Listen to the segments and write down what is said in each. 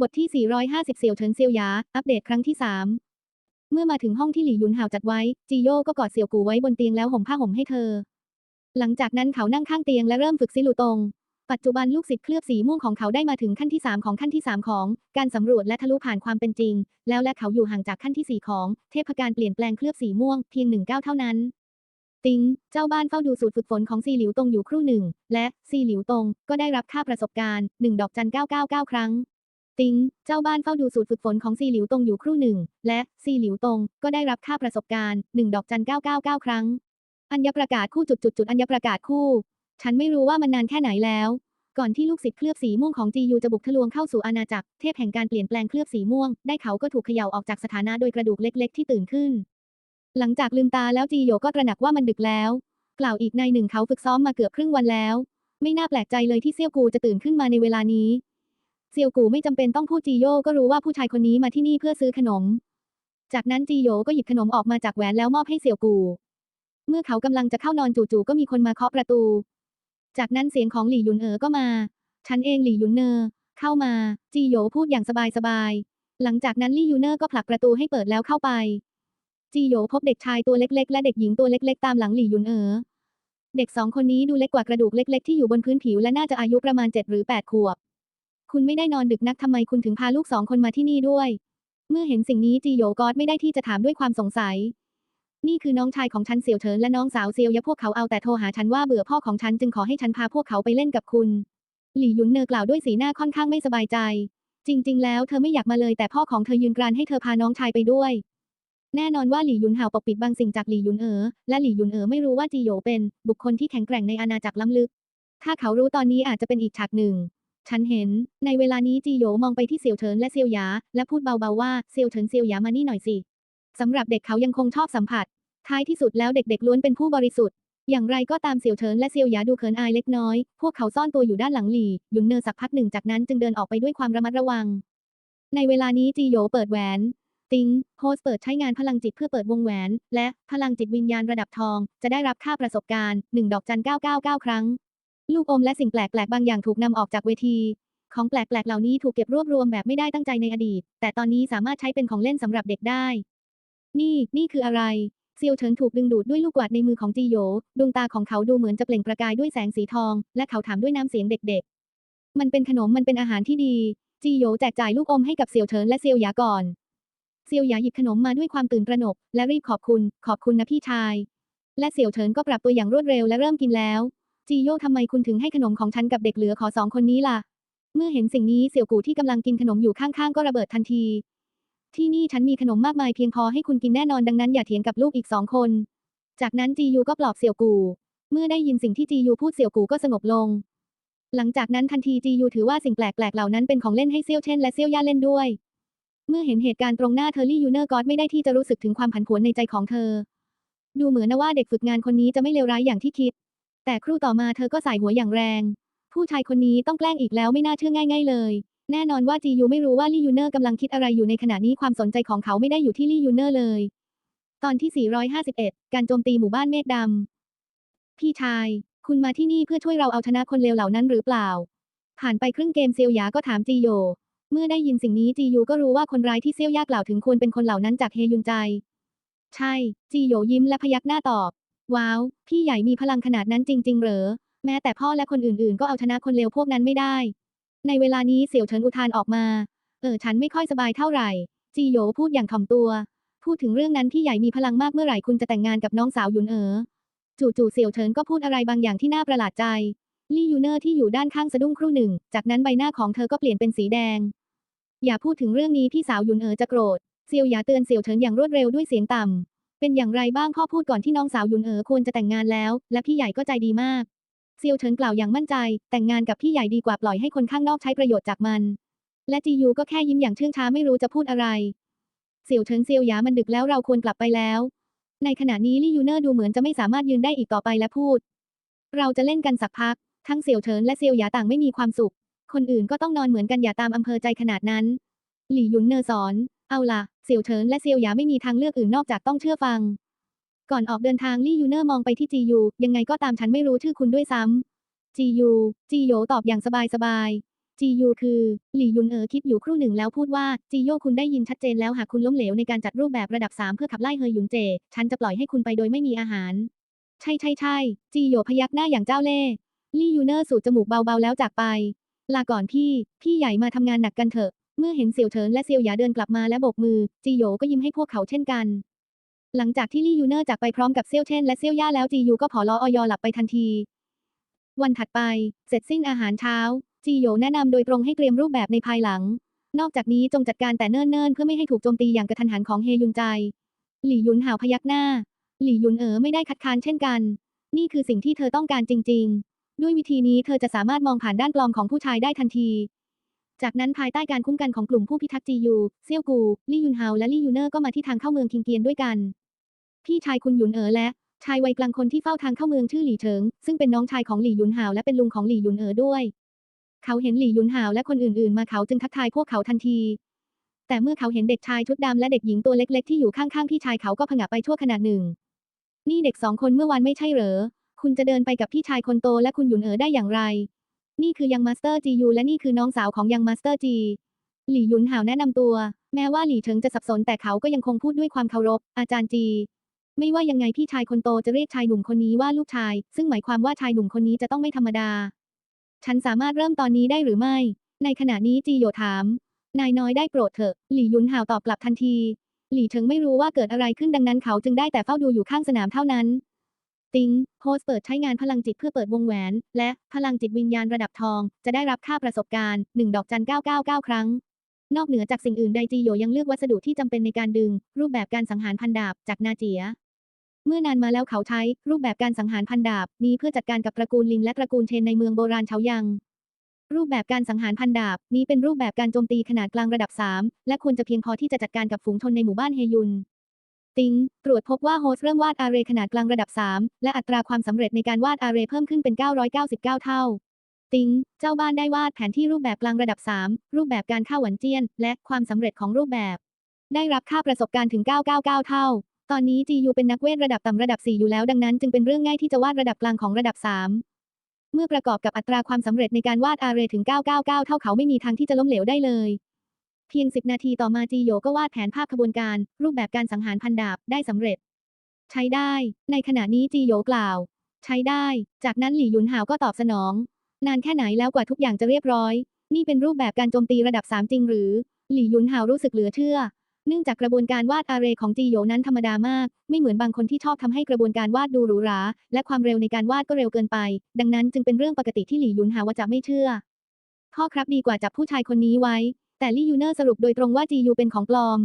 บทที่ 450เสี่ยวเฉินเซียวหยา อัปเดตครั้งที่ 3 เมื่อมาถึงห้องที่หลี่หยุนห่าวจัดไว้ จีโย่ก็กอดเสี่ยวกูไว้บนเตียงแล้วห่มผ้าห่มให้เธอ หลังจากนั้นเขานั่งข้างเตียงและเริ่มฝึกซิลูตง ปัจจุบันลูกศิษย์เคลือบสีม่วงของเขาได้มาถึงขั้นที่ 3 ของขั้นที่ 3 ของ การสำรวจและทะลุผ่านความเป็นจริง แล้วและเขาอยู่ห่างจากขั้นที่ 4 ของ เทพการเปลี่ยนแปลงเคลือบสีม่วงเพียงหนึ่งก้าวเท่านั้นติง เจ้าบ้านเฝ้าดูสูตรฝึกฝนของซีหลิวตงอยู่ครู่หนึ่ง และซีหลิวตงก็ได้รับค่าประสบการณ์หนึ่งดอกจัน999 ครั้ง ติง เจ้าบ้านเฝ้าดูสูตรฝึกฝนของซีหลิวตงอยู่ครู่หนึ่ง และซีหลิวตงก็ได้รับค่าประสบการณ์หนึ่งดอกจัน999ครั้ง อัญญประกาศคู่จุดจุดจุดอัญญประกาศคู่ ฉันไม่รู้ว่ามันนานแค่ไหนแล้ว ก่อนที่ลูกศิษย์เคลือบสีม่วงของจียูจะบุกทะลวงเข้าสู่อาณาจักรเทพแห่งการเปลี่ยนแปลงเคลือบสีม่วง ได้เขาก็ถูกเขย่าออกจากสถานะโดยกระดูกเล็ก ๆ ที่ตื่นขึ้น หลังจากลืมตาแล้วจีโยก็ตระหนักว่ามันดึกแล้ว กล่าวอีกในหนึ่งเขาฝึกซ้อมมาเกือบครึ่งวันแล้ว ไม่น่าแปลกใจเลยที่เซี่ยวกูจะตื่นขึ้นมาในเวลานี้ เซียวกูไม่จำเป็นต้องพูดจีโยก็รู้ว่าผู้ชายคนนี้มาที่นี่เพื่อซื้อขนม จากนั้นจีโยก็หยิบขนมออกมาจากแหวนแล้วมอบให้เซียวกู เมื่อเขากำลังจะเข้านอนจู่ๆก็มีคนมาเคาะประตู จากนั้นเสียงของหลี่หยุนเอ๋อก็มา ฉันเองหลี่หยุนเนอเข้ามา จีโยพูดอย่างสบายๆ หลังจากนั้นลี่ยูเนอร์ก็ผลักประตูให้เปิดแล้วเข้าไป จีโยพบเด็กชายตัวเล็กๆ และเด็กหญิงตัวเล็ก ๆ ตามหลังหลี่หยุนเอ๋อเด็กสองคนนี้ดูเล็กกว่ากระดูกเล็ก ๆ ที่อยู่บนพื้นผิวและน่าจะอายุประมาณเจ็ดหรือแปดขวบ คุณไม่ได้นอนดึกนักทำไมคุณถึงพาลูกสองคนมาที่นี่ด้วย เมื่อเห็นสิ่งนี้จีโยกอดไม่ได้ที่จะถามด้วยความสงสัย นี่คือน้องชายของฉันเสี่ยวเฉินและน้องสาวเซียวยะพวกเขาเอาแต่โทรหาฉันว่าเบื่อพ่อของฉันจึงขอให้ฉันพาพวกเขาไปเล่นกับคุณ หลี่หยุนเนอกล่าวด้วยสีหน้าค่อนข้างไม่สบายใจ จริง ๆ แล้วเธอไม่อยากมาเลยแต่พ่อของเธอยืนกรานให้เธอพาน้องชายไปด้วย แน่นอนว่าหลี่หยุนห่าวปกปิดบางสิ่งจากหลี่หยุนเอ๋อและหลี่หยุนเอ๋อไม่รู้ว่าจีโยเป็น บุคคลที่แข็งแกร่งในอาณาจักรล้ำลึก ถ้าเขารู้ตอนนี้อาจจะเป็นอีกฉากหนึ่ง ฉันเห็น ในเวลานี้จีโยมองไปที่เสี่ยวเฉินและเซียวหยา และพูดเบาๆว่าเซียวเฉินเซียวหยามานี่หน่อยสิสำหรับเด็กเขายังคงชอบสัมผัส ท้ายที่สุดแล้วเด็กๆล้วนเป็นผู้บริสุทธิ์ อย่างไรก็ตามเสี่ยวเฉินและเซียวหยาดูเขินอายเล็กน้อย พวกเขาซ่อนตัวอยู่ด้านหลังหลี่หยุนเนอสักพักหนึ่งจากนั้นจึงเดินออกไปด้วยความระมัดระวัง ในเวลานี้จีโยเปิดแหวนติงโฮสเปิดใช้งานพลังจิตเพื่อเปิดวงแหวน และพลังจิตวิญญาณระดับทอง จะได้รับค่าประสบการณ์ 1 ดอกจัน 999 ครั้ง ลูกอมและสิ่งแปลกๆบางอย่างถูกนำออกจากเวที ของแปลกๆเหล่านี้ถูกเก็บรวบรวมแบบไม่ได้ตั้งใจในอดีต แต่ตอนนี้สามารถใช้เป็นของเล่นสำหรับเด็กได้ นี่ นี่คืออะไรเซียวเฉินถูกดึงดูดด้วยลูกกวาดในมือของจีโยดวงตาของเขาดูเหมือนจะเปล่งประกายด้วยแสงสีทอง และเขาถามด้วยน้ำเสียงเด็กๆ มันเป็นขนมมันเป็นอาหารที่ดี จีโยแจกจ่ายลูกอมให้กับเซียวเฉินและเซียวหยาก่อนเซียวหยาหยิบขนมมาด้วยความตื่นตระหนก และรีบขอบคุณ ขอบคุณนะพี่ชาย และเสี่ยวเฉินก็ปรับตัวอย่างรวดเร็วและเริ่มกินแล้ว จีโย่ทำไมคุณถึงให้ขนมของฉันกับเด็กเหลือขอสองคนนี้ล่ะ เมื่อเห็นสิ่งนี้เสี่ยวกูที่กำลังกินขนมอยู่ข้างๆ ก็ระเบิดทันที ที่นี่ฉันมีขนมมากมายเพียงพอให้คุณกินแน่นอนดังนั้นอย่าเถียงกับลูกอีกสองคน จากนั้นจียูก็ปลอบเสี่ยวกู เมื่อได้ยินสิ่งที่จียูพูดเสี่ยวกูก็สงบลง หลังจากนั้นทันทีจียูถือว่าสิ่งแปลกๆเหล่านั้นเป็นของเล่นให้เซี่ยวเช่นและเซี่ยวย่าเล่นด้วย เมื่อเห็นเหตุการณ์ตรงหน้าเธอร์รี่ยูเนอร์ก็ไม่ได้ที่จะรู้สึกถึงความผันผวนในใจของเธอ ดูเหมือนนะว่าเด็กฝึกงานคนนี้จะไม่เลวร้ายอย่างที่คิด แต่ครู่ต่อมาเธอก็สายหัวอย่างแรง ผู้ชายคนนี้ต้องแกล้งอีกแล้วไม่น่าเชื่อง่าย ๆ เลย แน่นอนว่าจียูไม่รู้ว่าลี่ยูเนอร์กำลังคิดอะไรอยู่ในขณะนี้ความสนใจของเขาไม่ได้อยู่ที่ลี่ยูเนอร์เลย ตอนที่ 451 การโจมตีหมู่บ้านเมฆดำพี่ชาย คุณมาที่นี่เพื่อช่วยเราเอาชนะคนเลวเหล่านั้นหรือเปล่า ผ่านไปครึ่งเกมเซียวหยาก็ถามจีโย เมื่อได้ยินสิ่งนี้จียูก็รู้ว่าคนร้ายที่เซียวยากล่าวถึงควรเป็นคนเหล่านั้นจากเฮยุนใจ ใช่ จีโยยิ้มและพยักหน้าตอบ ว้าว พี่ใหญ่มีพลังขนาดนั้นจริง ๆ เหรอ แม้แต่พ่อและคนอื่นๆ ก็เอาชนะคนเลวพวกนั้นไม่ได้ ในเวลานี้เสี่ยวเฉินอุทานออกมา เออฉันไม่ค่อยสบายเท่าไหร่ จีโยพูดอย่างถ่อมตัว พูดถึงเรื่องนั้นพี่ใหญ่มีพลังมากเมื่อไหร่คุณจะแต่งงานกับน้องสาวหยุนเอ๋อ จู่ๆเสี่ยวเฉินก็พูดอะไรบางอย่างที่น่าประหลาดใจ ลี่ยูเนอร์ที่อยู่ด้านข้างสะดุ้งครู่หนึ่ง จากนั้นใบหน้าของเธอก็เปลี่ยนเป็นสีแดง อย่าพูดถึงเรื่องนี้พี่สาวหยุนเอ๋อจะโกรธ เซียวหยาเตือนเสี่ยวเฉินอย่างรวดเร็วด้วยเสียงต่ำ เป็นอย่างไรบ้างพ่อพูดก่อนที่น้องสาวยุนเอ๋อควรจะแต่งงานแล้ว และพี่ใหญ่ก็ใจดีมากเซียวเฉินกล่าวอย่างมั่นใจ แต่งงานกับพี่ใหญ่ดีกว่าปล่อยให้คนข้างนอกใช้ประโยชน์จากมัน และจียูก็แค่ยิ้มอย่างเชื่องช้าไม่รู้จะพูดอะไรเสี่ยวเฉินเซียวหยามันดึกแล้วเราควรกลับไปแล้ว ในขณะนี้ลี่ยูเนอร์ดูเหมือนจะไม่สามารถยืนได้อีกต่อไปและพูด เราจะเล่นกันสักพัก ทั้งเสี่ยวเฉินและเซียวหยาต่างไม่มีความสุข คนอื่นก็ต้องนอนเหมือนกันอย่าตามอำเภอใจขนาดนั้น หลี่ยุนเนอสอน เอาล่ะเสี่ยวเฉินและเซียวหยาไม่มีทางเลือกอื่นนอกจากต้องเชื่อฟัง ก่อนออกเดินทางลี่ยูเนอร์มองไปที่จียูยังไงก็ตามฉันไม่รู้ชื่อคุณด้วยซ้ำจียูจีโยตอบอย่างสบายสบายๆจียูคือหลี่ยุนเอ๋อคิดอยู่ครู่หนึ่งแล้วพูดว่าจีโยคุณได้ยินชัดเจนแล้วหากคุณล้มเหลวในการจัดรูปแบบระดับ 3 เพื่อขับไล่เฮยหยุนเจ ฉันจะปล่อยให้คุณไปโดยไม่มีอาหาร ใช่ใช่ใช่จีโยพยักหน้าอย่างเจ้าเล่ห์ลี่ยูเนอร์สูดจมูกเบาๆแล้วจากไป ลาก่อนพี่ พี่ใหญ่มาทำงานหนักกันเถอะ เมื่อเห็นเสี่ยวเฉินและเซียวหยาเดินกลับมาและโบกมือ จีโยก็ยิ้มให้พวกเขาเช่นกัน หลังจากที่ลี่ยูเนอร์จากไปพร้อมกับเซี่ยวเช่นและเซี่ยวย่าแล้วจียูก็ผอลออยอหลับไปทันที วันถัดไปเสร็จสิ้นอาหารเช้า จีโยแนะนำโดยตรงให้เตรียมรูปแบบในภายหลัง นอกจากนี้จงจัดการแต่เนิ่นๆเพื่อไม่ให้ถูกโจมตีอย่างกระทันหันของเฮยุนใจ หลี่ยุนหาวพยักหน้า หลี่ยุนเอ๋อไม่ได้คัดค้านเช่นกัน นี่คือสิ่งที่เธอต้องการจริง ๆ ด้วยวิธีนี้เธอจะสามารถมองผ่านด้านปลอมของผู้ชายได้ทันที จากนั้นภายใต้การคุ้มกันของกลุ่มผู้พิทักษ์จียูเซี่ยวกูลี่ยุนเฮาและลี่ยูเนอร์ก็มาที่ทางเข้าเมืองคิงเกียนด้วยกัน พี่ชายคุณหยุนเอ๋อและชายวัยกลางคนที่เฝ้าทางเข้าเมืองชื่อหลี่เฉิง ซึ่งเป็นน้องชายของหลี่ยุนหาวและเป็นลุงของหลี่ยุนเอ๋อด้วย เขาเห็นหลี่ยุนหาวและคนอื่นๆ มาเขาจึงทักทายพวกเขาทันที แต่เมื่อเขาเห็นเด็กชายชุดดำและเด็กหญิงตัวเล็ก ๆ ที่อยู่ข้างๆพี่ชายเขาก็ผงะไปชั่วขณะหนึ่ง นี่เด็กสองคนเมื่อวานไม่ใช่เหรอ คุณจะเดินไปกับพี่ชายคนโตและคุณหยุนเอ๋อได้อย่างไร นี่คือยังมาสเตอร์จียูและนี่คือน้องสาวของยังมาสเตอร์จี หลี่หยุนหาวแนะนำตัว แม้ว่าหลี่เฉิงจะสับสนแต่เขาก็ยังคงพูดด้วยความเคารพ อาจารย์จี ไม่ว่ายังไงพี่ชายคนโตจะเรียกชายหนุ่มคนนี้ว่าลูกชาย ซึ่งหมายความว่าชายหนุ่มคนนี้จะต้องไม่ธรรมดา ฉันสามารถเริ่มตอนนี้ได้หรือไม่ ในขณะนี้จีโยถาม นายน้อยได้โปรดเถอะ หลี่หยุนหาวตอบกลับทันที หลี่เฉิงไม่รู้ว่าเกิดอะไรขึ้นดังนั้นเขาจึงได้แต่เฝ้าดูอยู่ข้างสนามเท่านั้น ติงโฮสเปิดใช้งานพลังจิตเพื่อเปิดวงแหวน และพลังจิตวิญญาณระดับทอง จะได้รับค่าประสบการณ์ 1 ดอกจัน 999 ครั้ง นอกเหนือจากสิ่งอื่นใดจีโยยังเลือกวัสดุที่จำเป็นในการดึง รูปแบบการสังหารพันดาบจากนาเจีย เมื่อนานมาแล้วเขาใช้รูปแบบการสังหารพันดาบนี้เพื่อจัดการกับตระกูลลินและตระกูลเชนในเมืองโบราณเฉายังรูปแบบการสังหารพันดาบ นี้เป็นรูปแบบการโจมตีขนาดกลางระดับ 3 และควรจะเพียงพอที่จะจัดการกับฝูงชนในหมู่บ้านเฮยุน ติงตรวจพบว่าโฮสเริ่มวาดอาร์เรย์ขนาดกลางระดับ 3 และอัตราความสำเร็จในการวาดอาเรย์เพิ่มขึ้นเป็น 999 เท่า ติงเจ้าบ้านได้วาดแผนที่รูปแบบกลางระดับ 3 รูปแบบการฆ่าหวันเจียน และความสำเร็จของรูปแบบ ได้รับค่าประสบการณ์ถึง 999 เท่า ตอนนี้จียูเป็นนักเวทระดับต่ำระดับ 4 อยู่แล้วดังนั้น จึงเป็นเรื่องง่ายที่จะวาดระดับกลางของระดับ 3เมื่อประกอบกับอัตราความสำเร็จในการวาดอาร์เรย์ถึง 999 เท่าเขาไม่มีทางที่จะล้มเหลวได้เลย เพียง 10 นาทีต่อมาจีโยก็วาดแผนภาพขบวนการ รูปแบบการสังหารพันดาบได้สำเร็จ ใช้ได้ ในขณะนี้จีโยกล่าว ใช้ได้ จากนั้นหลี่หยุนหาวก็ตอบสนอง นานแค่ไหนแล้วกว่าทุกอย่างจะเรียบร้อย นี่เป็นรูปแบบการโจมตีระดับ 3 จริงหรือ หลี่หยุนหาวรู้สึกเหลือเชื่อ เนื่องจากกระบวนการวาดอาเรย์ของจีโยนั้นธรรมดามาก ไม่เหมือนบางคนที่ชอบทำให้กระบวนการวาดดูหรูหรา และความเร็วในการวาดก็เร็วเกินไป ดังนั้นจึงเป็นเรื่องปกติที่หลี่หยุนหาวจะไม่เชื่อพ่อครับดีกว่าจับผู้ชายคนนี้ไว้ แต่ลี่ยูเนอร์สรุปโดยตรงว่าจียูเป็นของปลอม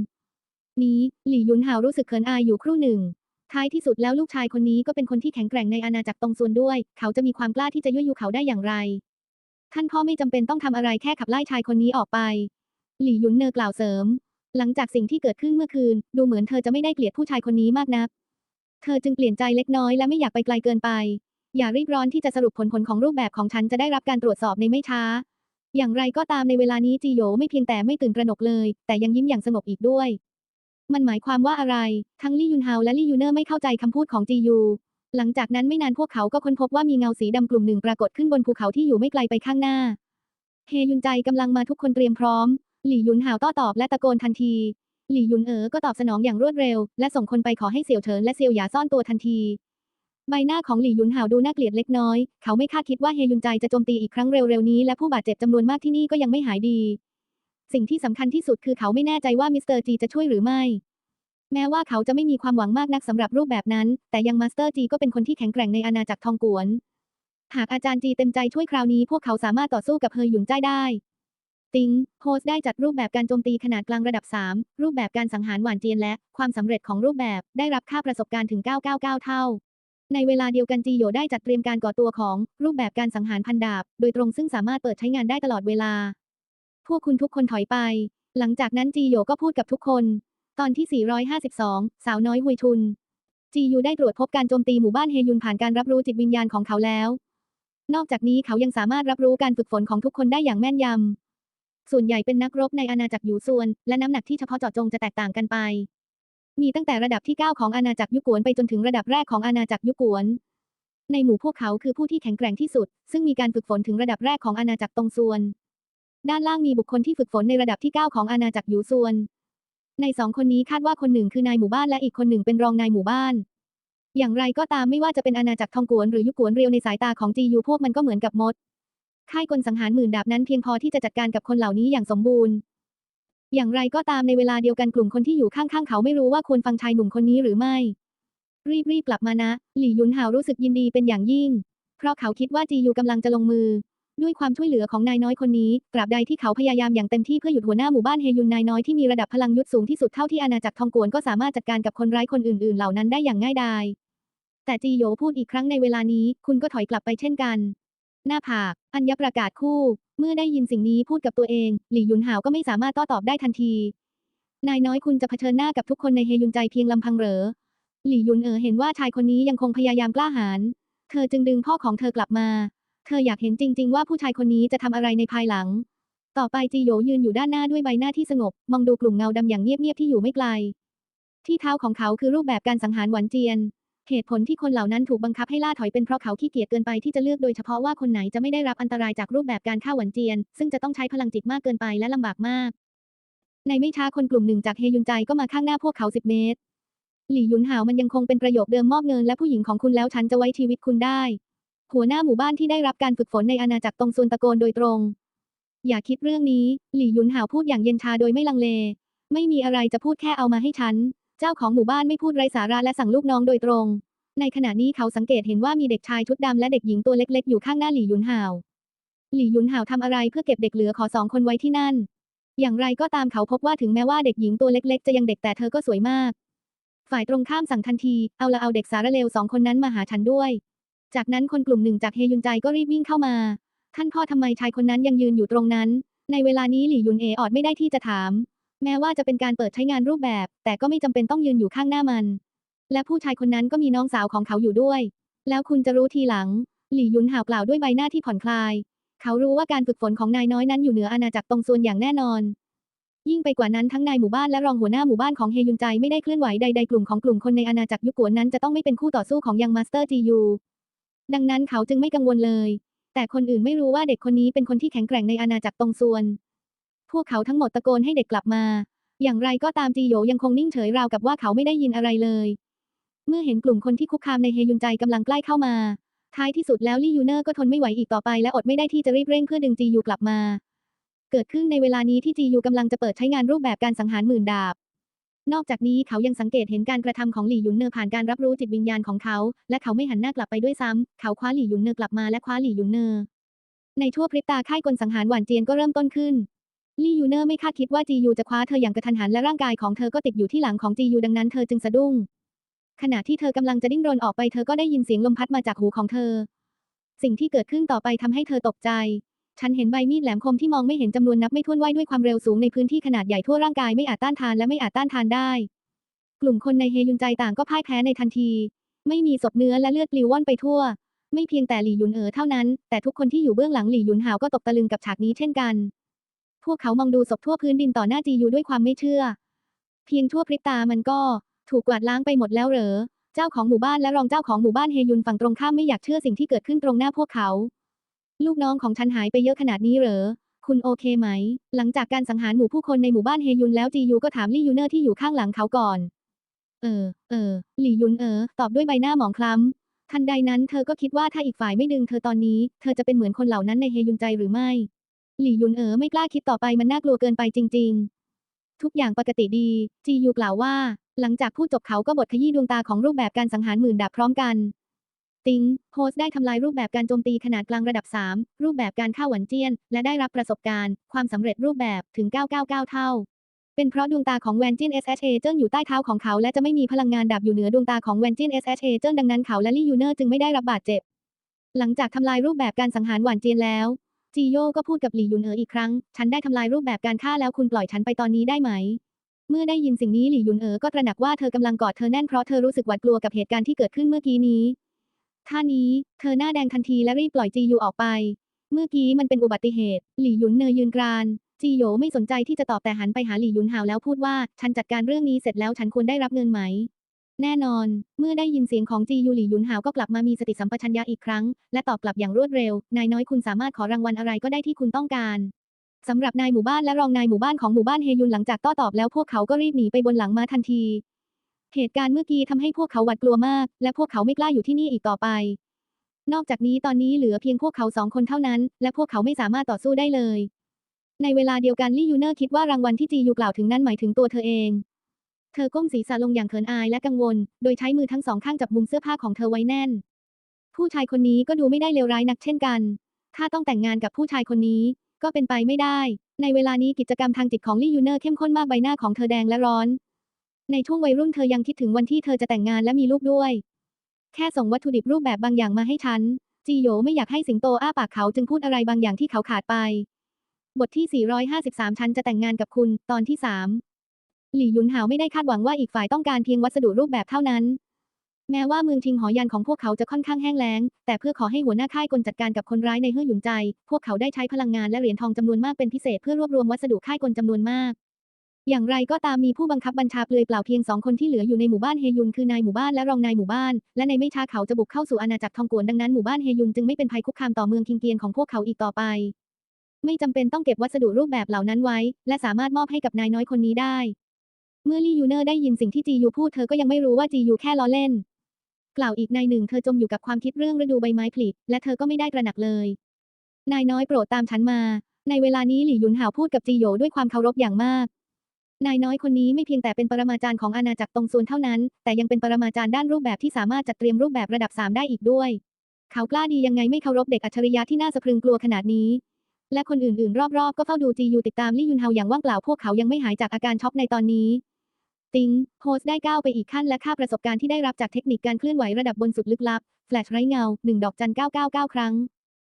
นี้หลี่ยุนหาวรู้สึกเขินอายอยู่ครู่หนึ่ง ท้ายที่สุดแล้วลูกชายคนนี้ก็เป็นคนที่แข็งแกร่งในอาณาจักรตงซวนด้วย เขาจะมีความกล้าที่จะยั่วยุเขาได้อย่างไร ท่านพ่อไม่จำเป็นต้องทำอะไรแค่ขับไล่ชายคนนี้ออกไป หลี่ยุนเนอกล่าวเสริม หลังจากสิ่งที่เกิดขึ้นเมื่อคืน ดูเหมือนเธอจะไม่ได้เกลียดผู้ชายคนนี้มากนัก เธอจึงเปลี่ยนใจเล็กน้อยและไม่อยากไปไกลเกินไป อย่ารีบร้อนที่จะสรุปผลผลของรูปแบบของฉันจะได้รับการตรวจสอบในไม่ช้า อย่างไรก็ตามในเวลานี้จีโยไม่เพียงแต่ไม่ตื่นตระหนกเลย แต่ยังยิ้มอย่างสงบอีกด้วย มันหมายความว่าอะไร ทั้งลี่ยุนเฮาและลี่ยูเนอร์ไม่เข้าใจคำพูดของจียูหลังจากนั้นไม่นานพวกเขาก็ค้นพบว่ามีเงาสีดำกลุ่มหนึ่งปรากฏขึ้นบนภูเขาที่อยู่ไม่ไกลไปข้างหน้า เฮยุนใจกำลังมาทุกคนเตรียมพร้อม หลี่ยุนหาวโต้ตอบและตะโกนทันที หลี่ยุนเอ๋อก็ตอบสนองอย่างรวดเร็ว และส่งคนไปขอให้เสี่ยวเฉินและเซียวหยาซ่อนตัวทันที ใบหน้าของหลี่ยุนหาวดูน่าเกลียดเล็กน้อย เขาไม่คาดคิดว่าเฮยุนใจจะโจมตีอีกครั้งเร็วๆนี้และผู้บาดเจ็บจำนวนมากที่นี่ก็ยังไม่หายดี สิ่งที่สำคัญที่สุดคือเขาไม่แน่ใจว่ามิสเตอร์จีจะช่วยหรือไม่ แม้ว่าเขาจะไม่มีความหวังมากนักสำหรับรูปแบบนั้น แต่ยังมาสเตอร์จีก็เป็นคนที่แข็งแกร่งในอาณาจักรทองกวน หากอาจารย์จีเต็มใจช่วยคราวนี้ พวกเขาสามารถต่อสู้กับเฮยหยุนใจได้ติงโฮสได้จัดรูปแบบการโจมตีขนาดกลางระดับ 3 รูปแบบการสังหารหวานเจียนและ ความสำเร็จของรูปแบบได้รับค่าประสบการณ์ถึง 999 เท่า ในเวลาเดียวกันจีโยได้จัดเตรียมการก่อตัวของรูปแบบการสังหารพันดาบ โดยตรงซึ่งสามารถเปิดใช้งานได้ตลอดเวลา พวกคุณทุกคนถอยไป หลังจากนั้นจีโยก็พูดกับทุกคน ตอนที่ 452 สาวน้อยฮุยทุน จียูได้ตรวจพบการโจมตีหมู่บ้านเฮยุนผ่านการรับรู้จิตวิญญาณของเขาแล้ว นอกจากนี้เขายังสามารถรับรู้การฝึกฝนของทุกคนได้อย่างแม่นยำส่วนใหญ่เป็นนักรบในอาณาจักรหยูซวน และน้ำหนักที่เฉพาะเจาะจงจะแตกต่างกันไป มีตั้งแต่ระดับที่ 9 ของอาณาจักรยุกวนไปจนถึงระดับแรกของอาณาจักรยุกวน ในหมู่พวกเขาคือผู้ที่แข็งแกร่งที่สุด ซึ่งมีการฝึกฝนถึงระดับแรกของอาณาจักรตงซวน ด้านล่างมีบุคคลที่ฝึกฝนในระดับที่ 9 ของอาณาจักรยูซวน ในสองคนนี้คาดว่าคนหนึ่งคือนายหมู่บ้านและอีกคนหนึ่งเป็นรองนายหมู่บ้าน อย่างไรก็ตามไม่ว่าจะเป็นอาณาจักรทองกวนหรือยุกวนเรียวในสายตาของจียูพวกมันก็เหมือนกับมด ค่ายกลสังหารหมื่นดาบนั้นเพียงพอที่จะจัดการกับคนเหล่านี้อย่างสมบูรณ์ อย่างไรก็ตามในเวลาเดียวกันกลุ่มคนที่อยู่ข้างๆ เขาไม่รู้ว่าควรฟังชายหนุ่มคนนี้หรือไม่ รีบๆกลับมานะ หลี่ยุนหาวรู้สึกยินดีเป็นอย่างยิ่ง เพราะเขาคิดว่าจียูกำลังจะลงมือ ด้วยความช่วยเหลือของนายน้อยคนนี้ตราบใดที่เขาพยายามอย่างเต็มที่เพื่อหยุดหัวหน้าหมู่บ้านเฮยุนนายน้อยที่มีระดับพลังยุทธสูงที่สุดเท่าที่อาณาจักรทองกวนก็สามารถจัดการกับคนร้ายคนอื่น ๆ เหล่านั้นได้อย่างง่ายดายแต่จีโยพูดอีกครั้งในเวลานี้ คุณก็ถอยกลับไปเช่นกัน หน้าผาก อัญญประกาศคู่ เมื่อได้ยินสิ่งนี้พูดกับตัวเอง หลี่ยุนหาวก็ไม่สามารถโต้ตอบได้ทันที นายน้อยคุณจะเผชิญหน้ากับทุกคนในเฮยุนใจเพียงลำพังเหรอ หลี่ยุนเอ๋อเห็นว่าชายคนนี้ยังคงพยายามกล้าหาญ เธอจึงดึงพ่อของเธอกลับมา เธออยากเห็นจริง ๆ ว่าผู้ชายคนนี้จะทำอะไรในภายหลัง ต่อไปจีโยยืนอยู่ด้านหน้าด้วยใบหน้าที่สงบ มองดูกลุ่มเงาดำอย่างเงียบๆที่อยู่ไม่ไกล ที่เท้าของเขาคือรูปแบบการสังหารหวันเจียน เหตุผลที่คนเหล่านั้นถูกบังคับให้ล่าถอยเป็นเพราะเขาขี้เกียจเกินไปที่จะเลือกโดยเฉพาะว่าคนไหนจะไม่ได้รับอันตรายจากรูปแบบการฆ่าหวันเจียน ซึ่งจะต้องใช้พลังจิตมากเกินไปและลำบากมาก ในไม่ช้าคนกลุ่มหนึ่งจากเฮยุนใจก็มาข้างหน้าพวกเขาสิบเมตร หลี่ยุนหาวมันยังคงเป็นประโยคเดิมมอบเงินและผู้หญิงของคุณแล้วฉันจะไว้ชีวิตคุณได้ หัวหน้าหมู่บ้านที่ได้รับการฝึกฝนในอาณาจักรตรงซวนตะโกนโดยตรง อย่าคิดเรื่องนี้ หลี่ยุนหาวพูดอย่างเย็นชาโดยไม่ลังเล ไม่มีอะไรจะพูดแค่เอามาให้ฉัน เจ้าของหมู่บ้านไม่พูดไร้สาระและสั่งลูกน้องโดยตรง ในขณะนี้เขาสังเกตเห็นว่ามีเด็กชายชุดดำและเด็กหญิงตัวเล็กๆ อยู่ข้างหน้าหลี่หยุนหาว หลี่หยุนหาวทำอะไรเพื่อเก็บเด็กเหลือขอสองคนไว้ที่นั่น อย่างไรก็ตามเขาพบว่าถึงแม้ว่าเด็กหญิงตัวเล็กๆ จะยังเด็กแต่เธอก็สวยมาก ฝ่ายตรงข้ามสั่งทันที เอาละเอาเด็กสารเลวสองคนนั้นมาหาฉันด้วย จากนั้นคนกลุ่มหนึ่งจากเฮยุนใจก็รีบวิ่งเข้ามา ท่านพ่อทำไมชายคนนั้นยังยืนอยู่ตรงนั้น ในเวลานี้หลี่ยุนเอออดไม่ได้ที่จะถาม แม้ว่าจะเป็นการเปิดใช้งานรูปแบบ แต่ก็ไม่จำเป็นต้องยืนอยู่ข้างหน้ามัน และผู้ชายคนนั้นก็มีน้องสาวของเขาอยู่ด้วย แล้วคุณจะรู้ทีหลัง หลี่ยุนหาวกล่าวด้วยใบหน้าที่ผ่อนคลาย เขารู้ว่าการฝึกฝนของนายน้อยนั้นอยู่เหนืออาณาจักรตรงส่วนอย่างแน่นอน ยิ่งไปกว่านั้นทั้งนายหมู่บ้านและรองหัวหน้าหมู่บ้านของเฮยุนใจไม่ได้เคลื่อนไหวใดๆกลุ่มของกลุ่มคนในอาณาจักรยุกวนนั้นจะต้องไม่เป็นคู่ต่อสู้ของยังมาสเตอร์จียูดังนั้นเขาจึงไม่กังวลเลย แต่คนอื่นไม่รู้ว่าเด็กคนนี้เป็นคนที่แข็งแกร่งในอาณาจักรตงส่วน วกเขาทั้งหมดตะโกนให้เด็กกลับมา อย่างไรก็ตามจีโยยังคงนิ่งเฉยราวกับว่าเขาไม่ได้ยินอะไรเลย เมื่อเห็นกลุ่มคนที่คุกคามในเฮยุนใจกำลังใกล้เข้ามา ท้ายที่สุดแล้วลี่ยูเนอร์ก็ทนไม่ไหวอีกต่อไปและอดไม่ได้ที่จะรีบเร่งเพื่อดึงจียูกลับมา เกิดขึ้นในเวลานี้ที่จียูกำลังจะเปิดใช้งานรูปแบบการสังหารหมื่นดาบนอกจากนี้เขายังสังเกตเห็นการกระทำของหลี่หยุนเนอผ่านการรับรู้จิตวิญญาณของเขา และเขาไม่หันหน้ากลับไปด้วยซ้ำเขาคว้าหลี่หยุนเนอกลับมาและคว้าหลี่หยุนเนอในชั่วพริบตาค่ายกลสังหารหวานเจียนก็เริ่มต้นขึ้น ลี่ยูเนอร์ไม่คาดคิดว่าจียูจะคว้าเธออย่างกระทันหันและร่างกายของเธอก็ติดอยู่ที่หลังของจียูดังนั้นเธอจึงสะดุ้ง ขณะที่เธอกำลังจะดิ้นรนออกไปเธอก็ได้ยินเสียงลมพัดมาจากหูของเธอ สิ่งที่เกิดขึ้นต่อไปทำให้เธอตกใจ ฉันเห็นใบมีดแหลมคมที่มองไม่เห็นจำนวนนับไม่ถ้วนว่ายด้วยความเร็วสูงในพื้นที่ขนาดใหญ่ทั่วร่างกายไม่อาจต้านทานและไม่อาจต้านทานได้ กลุ่มคนในเฮยุนใจต่างก็พ่ายแพ้ในทันที ไม่มีศพเนื้อและเลือดปลิวว่อนไปทั่ว ไม่เพียงแต่หลี่ยุนเอ๋อเท่านั้น แต่ทุกคนที่อยู่เบื้องหลังหลี่ยุนหาวก็ตกตะลึงกับฉากนี้เช่นกัน พวกเขามองดูศพทั่วพื้นดินต่อหน้าจียูด้วยความไม่เชื่อ เพียงชั่วพริบตามันก็ถูกกวาดล้างไปหมดแล้วเหรอ เจ้าของหมู่บ้านและรองเจ้าของหมู่บ้านเฮยุนฝั่งตรงข้ามไม่อยากเชื่อสิ่งที่เกิดขึ้นตรงหน้าพวกเขา ลูกน้องของฉันหายไปเยอะขนาดนี้เหรอ คุณโอเคไหม หลังจากการสังหารหมู่ผู้คนในหมู่บ้านเฮยุนแล้วจียูก็ถามลี่ยูเนอร์ที่อยู่ข้างหลังเขาก่อน เออ เออ หลี่ยุนเออ ตอบด้วยใบหน้าหมองคล้ำ ทันใดนั้นเธอก็คิดว่าถ้าอีกฝ่ายไม่ดึงเธอตอนนี้ เธอจะเป็นเหมือนคนเหล่านั้นในเฮยุนใจหรือไม่ หลี่ยุนเอ๋อไม่กล้าคิดต่อไปมันน่ากลัวเกินไปจริง ๆ ทุกอย่างปกติดี จียูกล่าวว่า หลังจากพูดจบเขาก็บทขยี้ดวงตาของรูปแบบการสังหารหมื่นดาบพร้อมกัน ติงโฮสได้ทำลายรูปแบบการโจมตีขนาดกลางระดับ 3 รูปแบบการฆ่าหวันเจียน และได้รับประสบการณ์ ความสำเร็จรูปแบบถึง 999 เท่า เป็นเพราะดวงตาของแวนจิน SHA เจิ้นอยู่ใต้เท้าของเขาและจะไม่มีพลังงานดับอยู่เหนือดวงตาของแวนจิน SHA เจิ้นดังนั้นเขาและลี่ยูเนอร์จึงไม่ได้รับบาดเจ็บหลังจากทำลายรูปแบบการสังหารหวานเจียนแล้ว จีโยก็พูดกับหลี่ยุนเอ๋ออีกครั้ง ฉันได้ทำลายรูปแบบการฆ่าแล้วคุณปล่อยฉันไปตอนนี้ได้ไหม เมื่อได้ยินสิ่งนี้หลี่ยุนเอ๋อก็ตระหนักว่าเธอกำลังกอดเธอแน่นเพราะเธอรู้สึกหวาดกลัวกับเหตุการณ์ที่เกิดขึ้นเมื่อกี้นี้ท่านี้เธอหน้าแดงทันทีและรีบปล่อยจียูออกไป เมื่อกี้มันเป็นอุบัติเหตุ หลี่ยุนเนยยืนกรานจีโยไม่สนใจที่จะตอบแต่หันไปหาหลี่ยุนหาวแล้วพูดว่า ฉันจัดการเรื่องนี้เสร็จแล้วฉันควรได้รับเงินไหม แน่นอน เมื่อได้ยินเสียงของจียูหลี่ยุนหาวก็กลับมามีสติสัมปชัญญะอีกครั้ง และตอบกลับอย่างรวดเร็ว นายน้อยคุณสามารถขอรางวัลอะไรก็ได้ที่คุณต้องการสำหรับนายหมู่บ้านและรองนายหมู่บ้านของหมู่บ้านเฮยุนหลังจากโต้ตอบแล้วพวกเขาก็รีบหนีไปบนหลังมาทันที เหตุการณ์เมื่อกี้ทำให้พวกเขาหวาดกลัวมาก และพวกเขาไม่กล้าอยู่ที่นี่อีกต่อไป นอกจากนี้ตอนนี้เหลือเพียงพวกเขาสองคนเท่านั้น และพวกเขาไม่สามารถต่อสู้ได้เลย ในเวลาเดียวกันลี่ยูเนอร์คิดว่ารางวัลที่จียูกล่าวถึงนั้นหมายถึงตัวเธอเอง เธอก้มศีรษะลงอย่างเขินอายและกังวล โดยใช้มือทั้งสองข้างจับมุมเสื้อผ้าของเธอไว้แน่น ผู้ชายคนนี้ก็ดูไม่ได้เลวร้ายนักเช่นกัน ถ้าต้องแต่งงานกับผู้ชายคนนี้ ก็เป็นไปไม่ได้ ในเวลานี้กิจกรรมทางจิตของลี่ยูเนอร์เข้มข้นมากใบหน้าของเธอแดงและร้อน ในช่วงวัยรุ่นเธอยังคิดถึงวันที่เธอจะแต่งงานและมีลูกด้วย แค่ส่งวัตถุดิบรูปแบบบางอย่างมาให้ฉัน จีโยไม่อยากให้สิงโตอ้าปากเขาจึงพูดอะไรบางอย่างที่เขาขาดไป บทที่ 453 ฉันจะแต่งงานกับคุณ ตอนที่ 3 หลี่ยุนหาวไม่ได้คาดหวังว่าอีกฝ่ายต้องการเพียงวัสดุรูปแบบเท่านั้น แม้ว่าเมืองชิงหอยันของพวกเขาจะค่อนข้างแห้งแล้ง แต่เพื่อขอให้หัวหน้าค่ายกลจัดการกับคนร้ายในเฮ่อหยุนใจ พวกเขาได้ใช้พลังงานและเหรียญทองจำนวนมากเป็นพิเศษเพื่อรวบรวมวัสดุค่ายกลจำนวนมาก อย่างไรก็ตามมีผู้บังคับบัญชาเปลือยเปล่าเพียงสองคนที่เหลืออยู่ในหมู่บ้านเฮยุนคือนายหมู่บ้านและรองนายหมู่บ้าน และในไม่ช้าเขาจะบุกเข้าสู่อาณาจักรทองกวนดังนั้นหมู่บ้านเฮยุนจึงไม่เป็นภัยคุกคามต่อเมืองคิงเกียนของพวกเขาอีกต่อไปไม่จำเป็นต้องเก็บวัสดุรูปแบบเหล่านั้นไว้ และสามารถมอบให้กับนายน้อยคนนี้ได้ เมื่อลี่ยูเนอร์ได้ยินสิ่งที่จียูพูดเธอก็ยังไม่รู้ว่าจียูแค่ล้อเล่น กล่าวอีกนายหนึ่งเธอจมอยู่กับความคิดเรื่องฤดูใบไม้ผลิและเธอก็ไม่ได้ตระหนักเลย นายน้อยโปรดตามฉันมา ในเวลานี้หลี่หยุนหาวพูดกับจีโยด้วยความเคารพอย่างมาก นายน้อยคนนี้ไม่เพียงแต่เป็นปรมาจารย์ของอาณาจักรตงซวนเท่านั้น แต่ยังเป็นปรมาจารย์ด้านรูปแบบที่สามารถจัดเตรียมรูปแบบระดับ3ได้อีกด้วย เขากล้าดียังไงไม่เคารพเด็กอัจฉริยะที่น่าสะพรึงกลัวขนาดนี้และคนอื่นๆ รอบๆ ก็เฝ้าดูจียูติดตามลี่ยุนเฮาอย่างว่างเปล่าพวกเขายังไม่หายจากอาการช็อกในตอนนี้ ติ้งโฮสได้ก้าวไปอีกขั้นและค่าประสบการณ์ที่ได้รับจากเทคนิคการเคลื่อนไหวระดับบนสุดลึกลับ แฟลชไร้เงา1ดอกจัน999 ครั้ง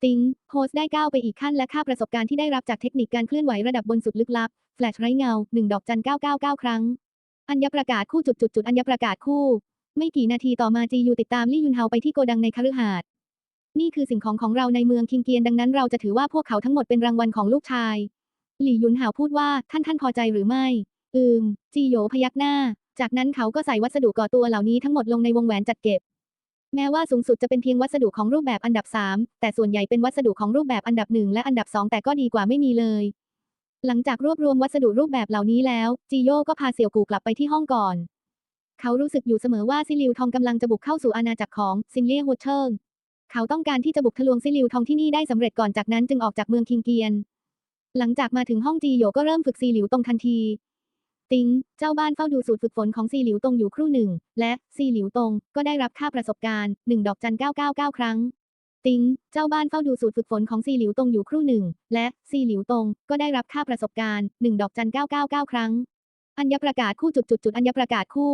ติงโฮสได้ก้าวไปอีกขั้นและค่าประสบการณ์ที่ได้รับจากเทคนิคการเคลื่อนไหวระดับบนสุดลึกลับ แฟลชไร้เงา1ดอกจัน999 ครั้ง อัญญประกาศคู่จุดจุดจุดอัญญประกาศคู่ ไม่กี่นาทีต่อมาจียูติดตามลี่ยุนเฮาไปที่โกดังในคฤหาสน์นี่คือสิ่งของของเราในเมืองคิงเกียนดังนั้นเราจะถือว่าพวกเขาทั้งหมดเป็นรางวัลของลูกชาย หลี่หยุนหาวพูดว่าท่านท่านพอใจหรือไม่ อืม จีโยพยักหน้า จากนั้นเขาก็ใส่วัสดุก่อตัวเหล่านี้ทั้งหมดลงในวงแหวนจัดเก็บ แม้ว่าสูงสุดจะเป็นเพียงวัสดุของรูปแบบอันดับ 3 แต่ส่วนใหญ่เป็นวัสดุของรูปแบบอันดับหนึ่งและอันดับ 2 แต่ก็ดีกว่าไม่มีเลย หลังจากรวบรวมวัสดุรูปแบบเหล่านี้แล้ว จีโยก็พาเสี่ยวกูกลับไปที่ห้องก่อน เขารู้สึกอยู่เสมอว่าซิลิวทองกำลังจะบุกเข้าสู่อาณาจักรของซินเลียฮูเทิร์นเขาต้องการที่จะบุกทะลวงซิลิวทองที่นี่ได้สำเร็จก่อนจากนั้นจึงออกจากเมืองคิงเกียน หลังจากมาถึงห้องจีโยก็เริ่มฝึกซีหลิวตงทันที ติง เจ้าบ้านเฝ้าดูสูตรฝึกฝนของซีหลิวตงอยู่ครู่หนึ่ง และซีหลิวตงก็ได้รับค่าประสบการณ์หนึ่งดอกจัน 999 ครั้ง ติง เจ้าบ้านเฝ้าดูสูตรฝึกฝนของซีหลิวตงอยู่ครู่หนึ่ง และซีหลิวตงก็ได้รับค่าประสบการณ์หนึ่งดอกจัน 999 ครั้ง อัญญประกาศคู่จุดจุดจุดอัญญประกาศคู่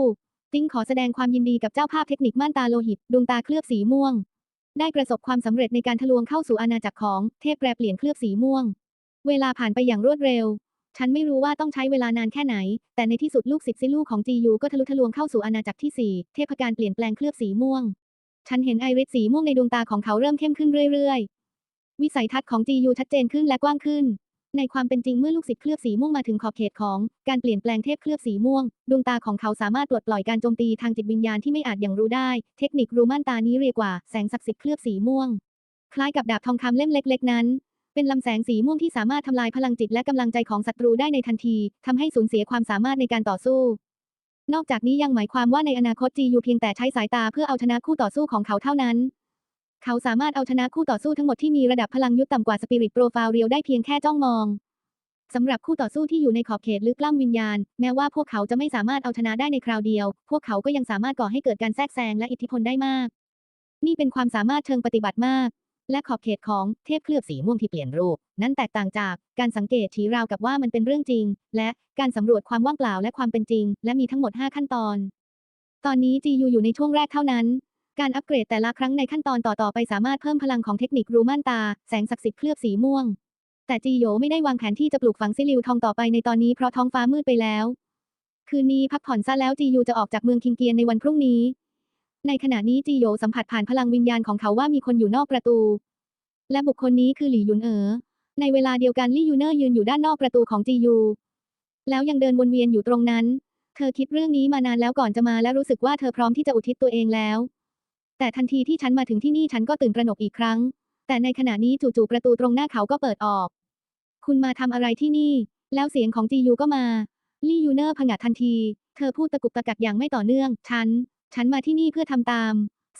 ติงขอแสดงความยินดีกับเจ้าภาพเทคนิคม่านตาโลหิตดวงตาเคลือบสีม่วง ได้ประสบความสำเร็จในการทะลวงเข้าสู่อาณาจักรของเทพแปรเปลี่ยนเคลือบสีม่วง เวลาผ่านไปอย่างรวดเร็ว ฉันไม่รู้ว่าต้องใช้เวลานานแค่ไหน แต่ในที่สุดลูกศิษย์ซิลูกของจียูก็ทะลุทะลวงเข้าสู่อาณาจักรที่ 4 เทพการเปลี่ยนแปลงเคลือบสีม่วง ฉันเห็นไอริสสีม่วงในดวงตาของเขาเริ่มเข้มขึ้นเรื่อยๆ วิสัยทัศน์ของจียูชัดเจนขึ้นและกว้างขึ้น ในความเป็นจริงเมื่อลูกศิษย์เคลือบสีม่วงมาถึงขอบเขตของ การเปลี่ยนแปลงเทพเคลือบสีม่วง ดวงตาของเขาสามารถปลดปล่อยการโจมตีทางจิตวิญญาณที่ไม่อาจอย่างรู้ได้ เทคนิครูม่านตานี้เรียกว่าแสงศักดิ์สิทธิ์เคลือบสีม่วง คล้ายกับดาบทองคำเล่มเล็ก ๆ นั้น เป็นลำแสงสีม่วงที่สามารถทำลายพลังจิตและกำลังใจของศัตรูได้ในทันทีทำให้สูญเสียความสามารถในการต่อสู้ นอกจากนี้ยังหมายความว่าในอนาคตจียูเพียงแต่ใช้สายตาเพื่อเอาชนะคู่ต่อสู้ของเขาเท่านั้น เขาสามารถเอาชนะคู่ต่อสู้ทั้งหมดที่มีระดับพลังยุทธต่ำกว่าสปิริตโปรไฟล์เรียวได้เพียงแค่จ้องมองสำหรับคู่ต่อสู้ที่อยู่ในขอบเขตลึกล้ำวิญญาณ แม้ว่าพวกเขาจะไม่สามารถเอาชนะได้ในคราวเดียว พวกเขาก็ยังสามารถก่อให้เกิดการแทรกแซงและอิทธิพลได้มาก นี่เป็นความสามารถเชิงปฏิบัติมาก และขอบเขตของเทพเคลือบสีม่วงที่เปลี่ยนรูป นั้นแตกต่างจากการสังเกตชี้ราวกับว่ามันเป็นเรื่องจริง และการสำรวจความว่างเปล่าและความเป็นจริง และมีทั้งหมด 5 ขั้นตอน ตอนนี้จียูอยู่ในช่วงแรกเท่านั้น การอัปเกรดแต่ละครั้งในขั้นตอนต่อๆไปสามารถเพิ่มพลังของเทคนิครูม่านตา แสงศักดิ์สิทธิ์เคลือบสีม่วง แต่จีโยไม่ได้วางแผนที่จะปลูกฝังซิลิวทองต่อไปในตอนนี้เพราะท้องฟ้ามืดไปแล้ว คืนนี้พักผ่อนซะแล้วจียูจะออกจากเมืองคิงเกียนในวันพรุ่งนี้ ในขณะนี้จีโยสัมผัสผ่านพลังวิญญาณของเขาว่ามีคนอยู่นอกประตู และบุคคลนี้คือหลี่ยุนเอ๋อ ในเวลาเดียวกันลี่ยูเนอร์ยืนอยู่ด้านนอกประตูของจียู แล้วยังเดินวนเวียนอยู่ตรงนั้น เธอคิดเรื่องนี้มานานแล้วก่อนจะมาและรู้สึกว่าเธอพร้อมที่จะอุทิศตัวเองแล้ว แต่ทันทีที่ฉันมาถึงที่นี่ฉันก็ตื่นตระหนกอีกครั้ง แต่ในขณะนี้จู่ๆประตูตรงหน้าเขาก็เปิดออก คุณมาทำอะไรที่นี่ แล้วเสียงของจียูก็มาลี่ยูเนอร์ผงะทันที เธอพูดตะกุกตะกักอย่างไม่ต่อเนื่อง ฉัน ฉันมาที่นี่เพื่อทำตาม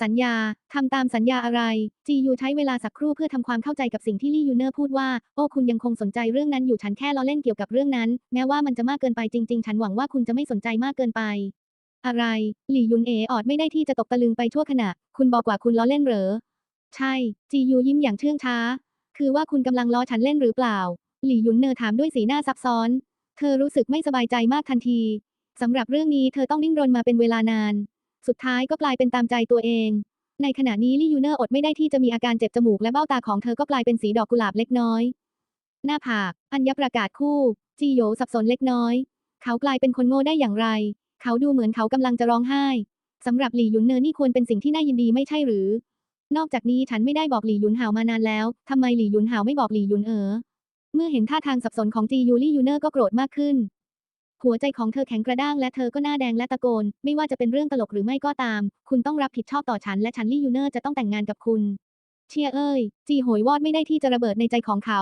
สัญญา ทำตามสัญญาอะไร จียูใช้เวลาสักครู่เพื่อทำความเข้าใจกับสิ่งที่ลี่ยูเนอร์พูดว่า โอ้คุณยังคงสนใจเรื่องนั้นอยู่ฉันแค่ล้อเล่นเกี่ยวกับเรื่องนั้น แม้ว่ามันจะมากเกินไปจริง ๆ ฉันหวังว่าคุณจะไม่สนใจมากเกินไป อะไร หลี่ยุนเอออดไม่ได้ที่จะตกตะลึงไปชั่วขณะ คุณบอกว่าคุณล้อเล่นเหรอ ใช่ จียูยิ้มอย่างเชื่องช้า คือว่าคุณกำลังล้อฉันเล่นหรือเปล่า หลี่ยุนเนอถามด้วยสีหน้าซับซ้อน เธอรู้สึกไม่สบายใจมากทันทีสำหรับเรื่องนี้เธอต้องดิ้นรนมาเป็นเวลานาน สุดท้ายก็กลายเป็นตามใจตัวเอง ในขณะนี้ลี่ยูเนอร์อดไม่ได้ที่จะมีอาการเจ็บจมูกและเบ้าตาของเธอก็กลายเป็นสีดอกกุหลาบเล็กน้อย หน้าผาก อัญญประกาศคู่ จีโยสับสนเล็กน้อย เขากลายเป็นคนโง่ได้อย่างไร เขาดูเหมือนเขากำลังจะร้องไห้สำหรับหลี่ยุนเนอร์นี่ควรเป็นสิ่งที่น่ายินดีไม่ใช่หรือ นอกจากนี้ฉันไม่ได้บอกหลี่ยุนหาวมานานแล้วทำไมหลี่ยุนหาวไม่บอกหลี่ยุนเอ๋อเมื่อเห็นท่าทางสับสนของจียูลี่ยูเนอร์ก็โกรธมากขึ้น หัวใจของเธอแข็งกระด้างและเธอก็หน้าแดงและตะโกน ไม่ว่าจะเป็นเรื่องตลกหรือไม่ก็ตาม คุณต้องรับผิดชอบต่อฉันและฉันลี่ยูเนอร์จะต้องแต่งงานกับคุณ เชียเอ้ย จีโหยวอดไม่ได้ที่จะระเบิดในใจของเขา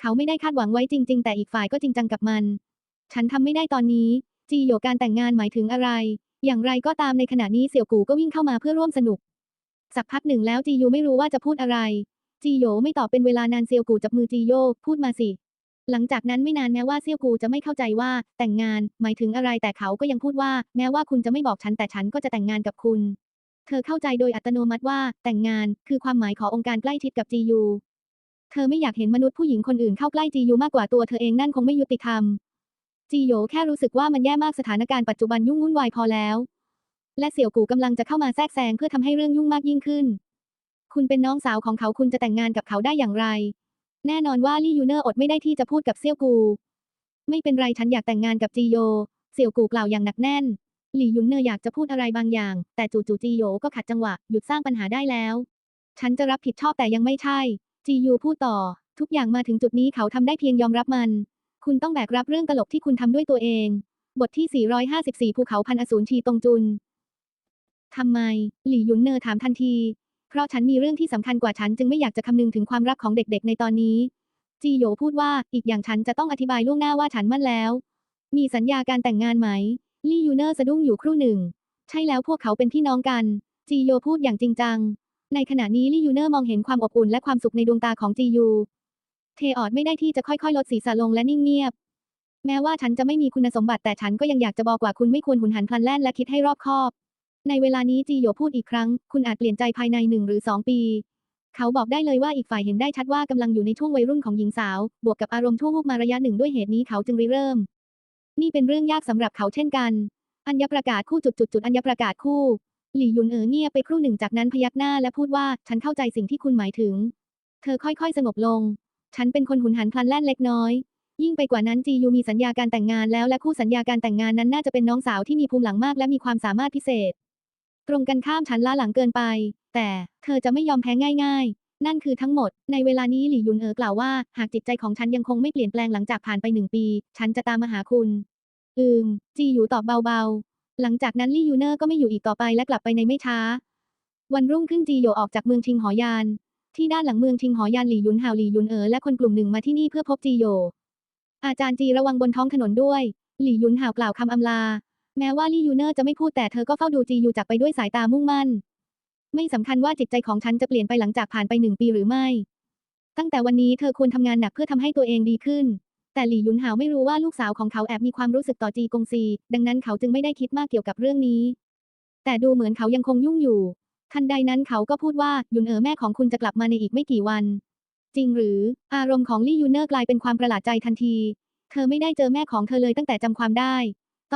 เขาไม่ได้คาดหวังไว้จริง ๆ แต่อีกฝ่ายก็จริงจังกับมัน ฉันทำไม่ได้ตอนนี้ จีโยการแต่งงานหมายถึงอะไร อย่างไรก็ตามในขณะนี้เสี่ยวกูก็วิ่งเข้ามาเพื่อร่วมสนุก สักพักหนึ่งแล้วจียูไม่รู้ว่าจะพูดอะไร จีโยไม่ตอบเป็นเวลานานเซียวกูจับมือจีโยพูดมาสิ หลังจากนั้นไม่นานแม้ว่าเซี่ยวกูจะไม่เข้าใจว่า แต่งงาน หมายถึงอะไรแต่เขาก็ยังพูดว่า แม้ว่าคุณจะไม่บอกฉันแต่ฉันก็จะแต่งงานกับคุณ เธอเข้าใจโดยอัตโนมัติว่า แต่งงาน คือความหมายขององค์การใกล้ชิดกับจียู เธอไม่อยากเห็นมนุษย์ผู้หญิงคนอื่นเข้าใกล้จียูมากกว่าตัวเธอเองนั่นคงไม่ยุติธรรม จีโยแค่รู้สึกว่ามันแย่มากสถานการณ์ปัจจุบันยุ่งวุ่นวายพอแล้ว และเสี่ยวกูกำลังจะเข้ามาแทรกแซงเพื่อทำให้เรื่องยุ่งมากยิ่งขึ้น คุณเป็นน้องสาวของเขาคุณจะแต่งงานกับเขาได้อย่างไร แน่นอนว่าลี่ยูเนอร์อดไม่ได้ที่จะพูดกับเซี่ยวกู ไม่เป็นไรฉันอยากแต่งงานกับจีโยเสี่ยวกูกล่าวอย่างหนักแน่น หลี่ยุนเนอร์อยากจะพูดอะไรบางอย่าง แต่จู่ๆจีโยก็ขัดจังหวะหยุดสร้างปัญหาได้แล้ว ฉันจะรับผิดชอบแต่ยังไม่ใช่ จียูพูดต่อ ทุกอย่างมาถึงจุดนี้เขาทำได้เพียงยอมรับมัน คุณต้องแบกรับเรื่องตลกที่คุณทำด้วยตัวเอง บทที่ 454 ภูเขาพันอสูรชีตรงจุนทำไม หลี่ยุนเนอร์ถามทันที เพราะฉันมีเรื่องที่สำคัญกว่าฉันจึงไม่อยากจะคำนึงถึงความรักของเด็กๆ ในตอนนี้ จีโยพูดว่าอีกอย่างฉันจะต้องอธิบายล่วงหน้าว่าฉันมั่นแล้ว มีสัญญาการแต่งงานไหม ลี่ยูเนอร์สะดุ้งอยู่ครู่หนึ่ง ใช่แล้วพวกเขาเป็นพี่น้องกัน จีโยพูดอย่างจริงจัง ในขณะนี้ลี่ยูเนอร์มองเห็นความอบอุ่นและความสุขในดวงตาของจียูเทออดไม่ได้ที่จะค่อยๆ ลดศีรษะลงและนิ่งเงียบ แม้ว่าฉันจะไม่มีคุณสมบัติแต่ฉันก็ยังอยากจะบอกว่าคุณไม่ควรหุนหันพลันแล่นและคิดให้รอบคอบ ในเวลานี้จีโยพูดอีกครั้ง คุณอาจเปลี่ยนใจภายในหนึ่งหรือสองปี เขาบอกได้เลยว่าอีกฝ่ายเห็นได้ชัดว่ากำลังอยู่ในช่วงวัยรุ่นของหญิงสาว บวกกับอารมณ์ชั่ววูบมาระยะหนึ่งด้วยเหตุนี้เขาจึงริเริ่ม นี่เป็นเรื่องยากสำหรับเขาเช่นกัน อัญญประกาศคู่จุดจุดจุดอัญญประกาศคู่ หลี่ยุนเอ๋อเงียบไปครู่หนึ่งจากนั้นพยักหน้าและพูดว่าฉันเข้าใจสิ่งที่คุณหมายถึง เธอค่อยๆ สงบลง ฉันเป็นคนหุนหันพลันแล่นเล็กน้อยยิ่งไปกว่านั้นจียูมีสัญญาการแต่งงานแล้วและคู่สัญญาการแต่งงานนั้นน่าจะเป็นน้องสาวที่มีภูมิหลังมากและมีความสามารถพิเศษ ตรงกันข้ามฉันล้าหลังเกินไป แต่เธอจะไม่ยอมแพ้ง่ายๆ นั่นคือทั้งหมด ในเวลานี้หลี่ยุนเอ๋อกล่าวว่า หากจิตใจของฉันยังคงไม่เปลี่ยนแปลงหลังจากผ่านไปหนึ่งปี ฉันจะตามมาหาคุณ อืม จีอยู่ตอบเบาๆ หลังจากนั้นลี่ยูเนอร์ก็ไม่อยู่อีกต่อไปและกลับไปในไม่ช้า วันรุ่งขึ้นจีโยออกจากเมืองชิงหอยาน ที่ด้านหลังเมืองชิงหอยานหลี่ยุนฮาวหลี่ยุนเอ๋อและคนกลุ่มหนึ่งมาที่นี่เพื่อพบจีโยอาจารย์จีระวังบนท้องถนนด้วย หลี่ยุนฮาวกล่าวคำอำลา แม้ว่าลี่ยูเนอร์จะไม่พูดแต่เธอก็เฝ้าดูจียูจากไปด้วยสายตามุ่งมั่น ไม่สำคัญว่าจิตใจของฉันจะเปลี่ยนไปหลังจากผ่านไปหนึ่งปีหรือไม่ ตั้งแต่วันนี้เธอควรทำงานหนักเพื่อทำให้ตัวเองดีขึ้น แต่หลี่ยุนหาวไม่รู้ว่าลูกสาวของเขาแอบมีความรู้สึกต่อจีกงซี ดังนั้นเขาจึงไม่ได้คิดมากเกี่ยวกับเรื่องนี้ แต่ดูเหมือนเขายังคงยุ่งอยู่ ทันใดนั้นเขาก็พูดว่ายุนเอ๋อแม่ของคุณจะกลับมาในอีกไม่กี่วัน จริงหรือ อารมณ์ของลี่ยูเนอร์กลายเป็นความประหลาดใจทันที เธอไม่ได้เจอแม่ของเธอเลยตั้งแต่จำความได้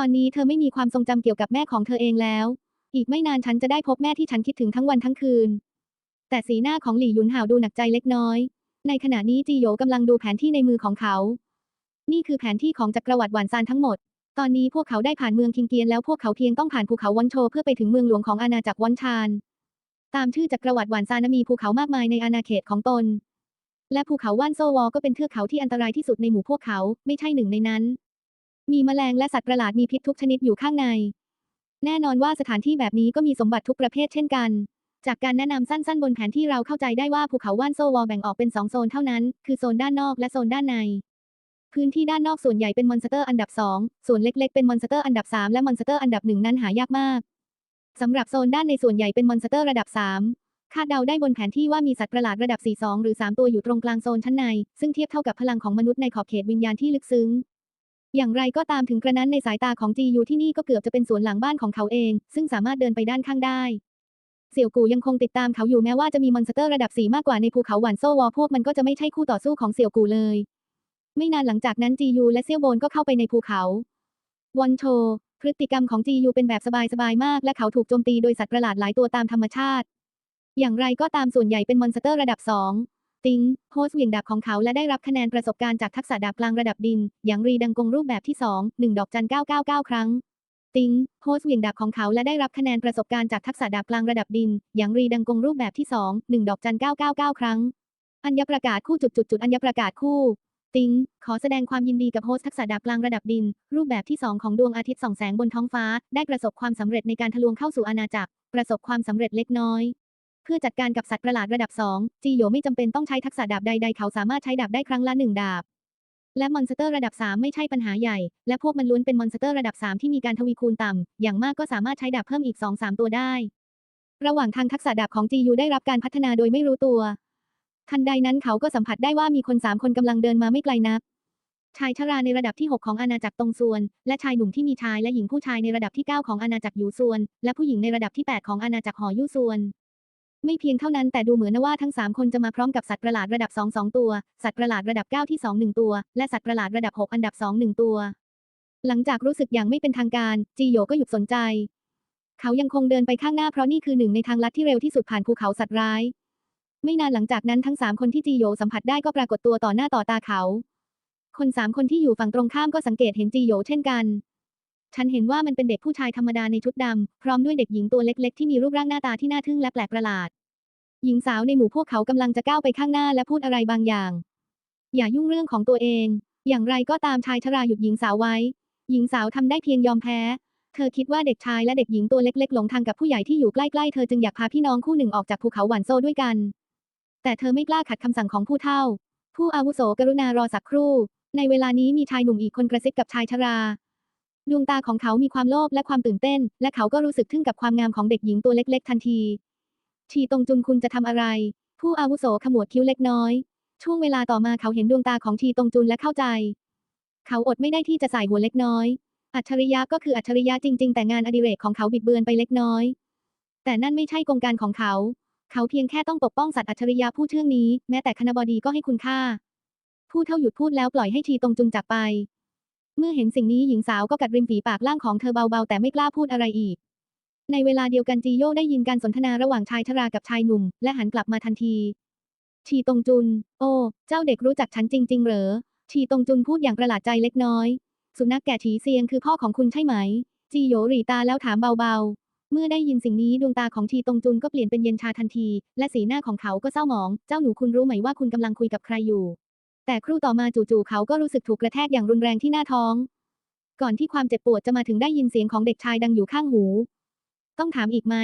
ตอนนี้เธอไม่มีความทรงจำเกี่ยวกับแม่ของเธอเองแล้ว อีกไม่นานฉันจะได้พบแม่ที่ฉันคิดถึงทั้งวันทั้งคืน แต่สีหน้าของหลี่หยุนหาวดูหนักใจเล็กน้อย ในขณะนี้จีโยกำลังดูแผนที่ในมือของเขา นี่คือแผนที่ของจักรวรรดิหวานซานทั้งหมด ตอนนี้พวกเขาได้ผ่านเมืองคิงเกียนแล้วพวกเขาเพียงต้องผ่านภูเขาวอนโชเพื่อไปถึงเมืองหลวงของอาณาจักรวอนชานตามชื่อจักรวรรดิหวานซานนั้นมีภูเขามากมายในอาณาเขตของตน และภูเขาว่านโซวอก็เป็นเทือกเขาที่อันตรายที่สุดในหมู่พวกเขา ไม่ใช่หนึ่งในนั้น มีแมลงและสัตว์ประหลาดมีพิษทุกชนิดอยู่ข้างใน แน่นอนว่าสถานที่แบบนี้ก็มีสมบัติทุกประเภทเช่นกัน จากการแนะนำสั้นๆ บนแผนที่เราเข้าใจได้ว่าภูเขาว่านโซวอแบ่งออกเป็นสองโซนเท่านั้น คือโซนด้านนอกและโซนด้านใน พื้นที่ด้านนอกส่วนใหญ่เป็นมอนสเตอร์อันดับ 2 ส่วนเล็กๆ เป็นมอนสเตอร์อันดับ 3 และมอนสเตอร์อันดับ 1 นั้นหายากมากสำหรับโซนด้านในส่วนใหญ่เป็นมอนสเตอร์ระดับ 3คาดเดาได้บนแผนที่ว่ามีสัตว์ประหลาดระดับ 4-2 หรือ 3 ตัวอยู่ตรงกลางโซนชั้นใน ซึ่งเทียบเท่ากับพลังของมนุษย์ในขอบเขตวิญญาณที่ลึกซึ้ง อย่างไรก็ตามถึงกระนั้นในสายตาของจียูที่นี่ก็เกือบจะเป็นสวนหลังบ้านของเขาเอง ซึ่งสามารถเดินไปด้านข้างได้ เสี่ยวกูยังคงติดตามเขาอยู่แม้ว่าจะมีมอนสเตอร์ระดับ4มากกว่าในภูเขาหวานโซวอพวกมันก็จะไม่ใช่คู่ต่อสู้ของเสี่ยวกูเลย ไม่นานหลังจากนั้นจียูและเซี่ยวโบนก็เข้าไปในภูเขาวอนโชพฤติกรรมของจียูเป็นแบบสบายๆมาก และเขาถูกโจมตีโดยสัตว์ประหลาดหลายตัวตามธรรมชาติ อย่างไรก็ตามส่วนใหญ่เป็นมอนสเตอร์ระดับ2 ติงโพสเหวี่ยงดาบของเขาและได้รับคะแนนประสบการณ์จากทักษะดาบกลางระดับดิน อย่างรีดังกงรูปแบบที่ 2 1 ดอกจัน 999 ครั้ง ติงโพสเหวี่ยงดาบของเขาและได้รับคะแนนประสบการณ์จากทักษะดาบกลางระดับดิน อย่างรีดังกงรูปแบบที่ 2 1 ดอกจัน 999 ครั้ง อัญญประกาศคู่จุดจุดจุดอัญญประกาศคู่ติงขอแสดงความยินดีกับโฮสทักษะดาบกลางระดับดิน รูปแบบที่ 2 ของดวงอาทิตย์ส่องแสงบนท้องฟ้า ได้ประสบความสำเร็จในการทะลวงเข้าสู่อาณาจักร ประสบความสำเร็จเล็กน้อย เพื่อจัดการกับสัตว์ประหลาดระดับ 2 จีโยไม่จำเป็นต้องใช้ทักษะดาบใด ๆ เขาสามารถใช้ดาบได้ครั้งละหนึ่งดาบ และมอนสเตอร์ระดับ 3 ไม่ใช่ปัญหาใหญ่ และพวกมันล้วนเป็นมอนสเตอร์ระดับ 3 ที่มีการทวีคูณต่ำ อย่างมากก็สามารถใช้ดาบเพิ่มอีก 2-3 ตัวได้ ระหว่างทางทักษะดาบของจียูได้รับการพัฒนาโดยไม่รู้ตัว ทันใดนั้นเขาก็สัมผัสได้ว่ามีคนสามคนกำลังเดินมาไม่ไกลนักชายชราในระดับที่ 6 ของอาณาจักรตงซวน และชายหนุ่มที่มีชายและหญิงผู้ชายในระดับที่ 9 ของอาณาจักรยูซวน และผู้หญิงในระดับที่ 8 ของอาณาจักรหอยู่ซวน ไม่เพียงเท่านั้นแต่ดูเหมือนว่าทั้ง 3 คนจะมาพร้อมกับสัตว์ประหลาดระดับ 2 2 ตัว สัตว์ประหลาดระดับ 9 ที่ 2 1 ตัว และสัตว์ประหลาดระดับ 6 อันดับ 2 1 ตัว หลังจากรู้สึกอย่างไม่เป็นทางการ จีโยก็หยุดสนใจ เขายังคงเดินไปข้างหน้าเพราะนี่คือหนึ่งในทางลัดที่เร็วที่สุดผ่านภูเขาสัตว์ร้าย ไม่นานหลังจากนั้นทั้งสามคนที่จีโยสัมผัสได้ก็ปรากฏตัวต่อหน้าต่อตาเขา คนสามคนที่อยู่ฝั่งตรงข้ามก็สังเกตเห็นจีโยเช่นกัน ฉันเห็นว่ามันเป็นเด็กผู้ชายธรรมดาในชุดดำ พร้อมด้วยเด็กหญิงตัวเล็ก ๆ ที่มีรูปร่างหน้าตาที่น่าทึ่งและแปลกประหลาด หญิงสาวในหมู่พวกเขากำลังจะก้าวไปข้างหน้าและพูดอะไรบางอย่าง อย่ายุ่งเรื่องของตัวเอง อย่างไรก็ตามชายชราหยุดหญิงสาวไว้ หญิงสาวทำได้เพียงยอมแพ้ เธอคิดว่าเด็กชายและเด็กหญิงตัวเล็ก ๆ หลงทางกับผู้ใหญ่ที่อยู่ใกล้ๆ เธอจึงอยากพาพี่น้องคู่หนึ่งออกจากภูเขาหวานโซด้วยกัน แต่เธอไม่กล้าขัดคำสั่งของผู้เฒ่า ผู้อาวุโสกรุณารอสักครู่ ในเวลานี้มีชายหนุ่มอีกคนกระซิบกับชายชรา ดวงตาของเขามีความโลภและความตื่นเต้น และเขาก็รู้สึกทึ่งกับความงามของเด็กหญิงตัวเล็ก ๆ ทันทีชีตงจุนคุณจะทำอะไร ผู้อาวุโสขมวดคิ้วเล็กน้อย ช่วงเวลาต่อมาเขาเห็นดวงตาของชีตงจุนและเข้าใจ เขาอดไม่ได้ที่จะใส่หัวเล็กน้อย อัจฉริยะก็คืออัจฉริยะจริง ๆ แต่งานอดิเรกของเขาบิดเบือนไปเล็กน้อย แต่นั่นไม่ใช่กงการของเขา เขาเพียงแค่ต้องปกป้องสัตว์อัจฉริยะผู้เชื่องนี้ แม้แต่คณบดีก็ให้คุณค่า ผู้เท่าหยุดพูดแล้วปล่อยให้ชีตงจุนจากไป เมื่อเห็นสิ่งนี้หญิงสาวก็กัดริมฝีปากล่างของเธอเบาๆ แต่ไม่กล้าพูดอะไรอีก ในเวลาเดียวกันจีโย่ได้ยินการสนทนาระหว่างชายชรากับชายหนุ่ม และหันกลับมาทันที ชีตงจุน โอ้ เจ้าเด็กรู้จักฉันจริง ๆ เหรอ ชีตงจุนพูดอย่างประหลาดใจเล็กน้อย สุนัขแก่ฉีเซียงคือพ่อของคุณใช่ไหม จีโยหรีตาแล้วถามเบาๆ เมื่อได้ยินสิ่งนี้ดวงตาของชีตงจุนก็เปลี่ยนเป็นเย็นชาทันที และสีหน้าของเขาก็เศร้าหมอง เจ้าหนูคุณรู้ไหมว่าคุณกำลังคุยกับใครอยู่ แต่ครู่ต่อมาจู่ๆเขาก็รู้สึกถูกกระแทกอย่างรุนแรงที่หน้าท้อง ก่อนที่ความเจ็บปวดจะมาถึงได้ยินเสียงของเด็กชายดังอยู่ข้างหู ต้องถามอีกไหม